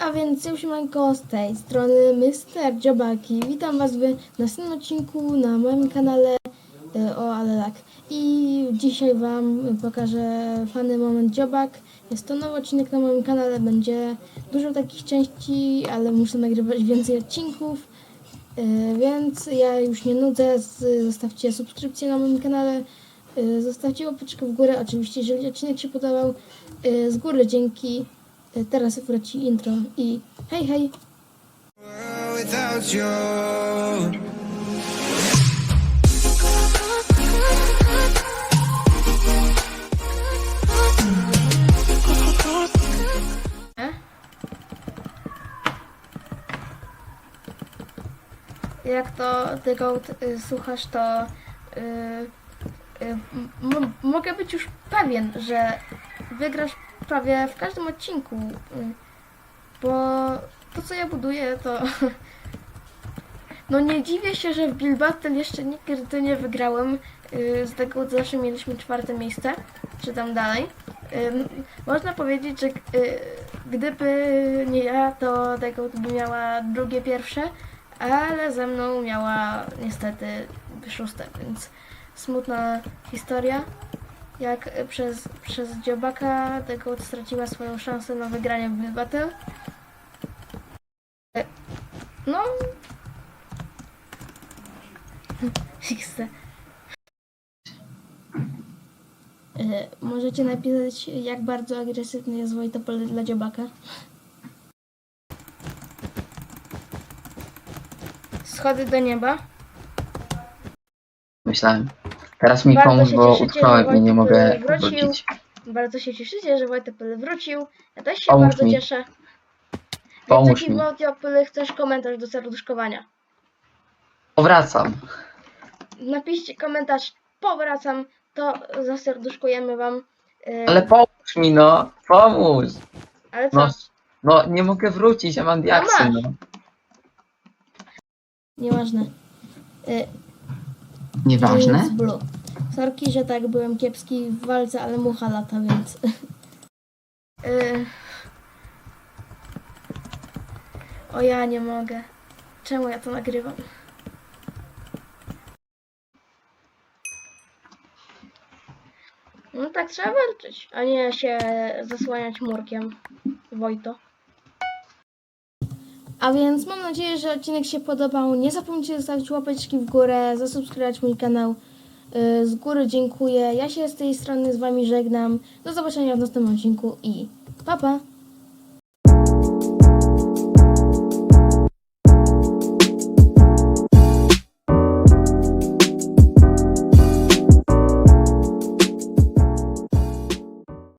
A więc siemanko z tej strony Mr. Dziobaki. Witam Was w następnym odcinku na moim kanale e, o Alelak. I dzisiaj Wam pokażę fany moment Dziobak. Jest to nowy odcinek na moim kanale. Będzie dużo takich części, ale muszę nagrywać więcej odcinków. E, Więc ja już nie nudzę. Zostawcie subskrypcję na moim kanale. E, Zostawcie łapeczkę w górę. Oczywiście, jeżeli odcinek się podobał. Z góry dzięki. E, Teraz wróci intro i hej hej! Jak to tego y, słuchasz, to y, y, mogę być już pewien, że wygrasz prawie w każdym odcinku. Bo to, co ja buduję, to. No nie dziwię się, że w Bill Battle jeszcze nigdy nie wygrałem. Y, Z tego zawsze mieliśmy czwarte miejsce, czy tam dalej. Można powiedzieć, że y, gdyby nie ja, to tego by miała drugie, pierwsze, ale ze mną miała niestety szóste, więc smutna historia. Jak y, przez, przez dziobaka tego straciła swoją szansę na wygranie w Bill Battle. Y, No. XD. E, Możecie napisać, jak bardzo agresywny jest Wojtopol dla dziobaka. Schody do nieba. Myślałem. Teraz mi Bardzo pomóż, się bo cieszycie, utknąłem i nie Wojtek mogę wrócił. wrócić. Bardzo się cieszycie, że Wojtopol wrócił. Ja też się Pomóż bardzo mi. cieszę. Pomóż mi. Wojtopol chcesz komentarz do serduszkowania? Powracam. Napiszcie komentarz, powracam, to zaserduszkujemy wam. E, Ale pomóż mi, no. Pomóż. ale co? No, no nie mogę wrócić, ja mam diaksy, masz. no. Nieważne. E, Nieważne? Blue. Sorki, że tak byłem kiepski w walce, ale mucha lata, więc. Y. o ja nie mogę. Czemu ja to nagrywam? No tak trzeba walczyć, a nie się zasłaniać murkiem. Wojto. A więc mam nadzieję, że odcinek się podobał. Nie zapomnijcie zostawić łapeczki w górę, zasubskrybować mój kanał. Yy, Z góry dziękuję. Ja się z tej strony z Wami żegnam. Do zobaczenia w następnym odcinku i pa pa!